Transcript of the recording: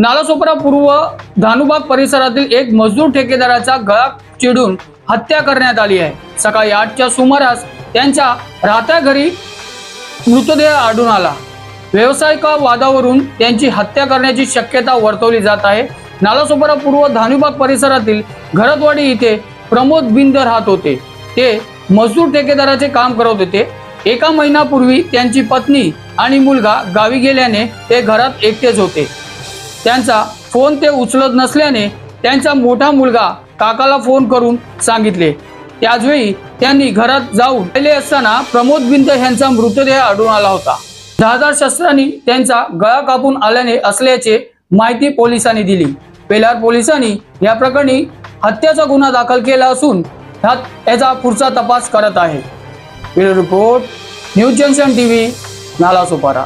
नालासोपरा पूर्व धानुबाग परिसरातील एक मजदूर ठेकेदाराचा गळा चिडून हत्या करण्यात आली आहे. सकाळी आठच्या सुमारास त्यांच्या राहत्या घरी मृतदेह आढळून आला. व्यावसायिक वादावरून त्यांची हत्या करण्याची शक्यता वर्तवली जात आहे. नालासोपरा पूर्व धानुबाग परिसरातील घरतवाडी इथे प्रमोद बिंद राहत होते. ते मजदूर ठेकेदाराचे काम करत होते. एका महिन्यापूर्वी त्यांची पत्नी आणि मुलगा गावी गेल्याने ते घरात एकटेच होते. त्यांचा फोन ते उचलत नसल्याने त्यांचा मोठा मुलगा काकाला फोन करून सांगितले. त्याचवेळी त्यांनी घरात जाऊन पाहिले असताना प्रमोद बिंद यांचा मृतदेह आढळून आला होता. धारदार शस्त्रांनी त्यांचा गळा कापून आल्याने असल्याचे माहिती पोलिसांनी दिली. पेलार पोलिसांनी या प्रकरणी हत्येचा गुन्हा दाखल केला असून याचा पुढचा तपास करत आहे. Report news junction TV Nalasopara.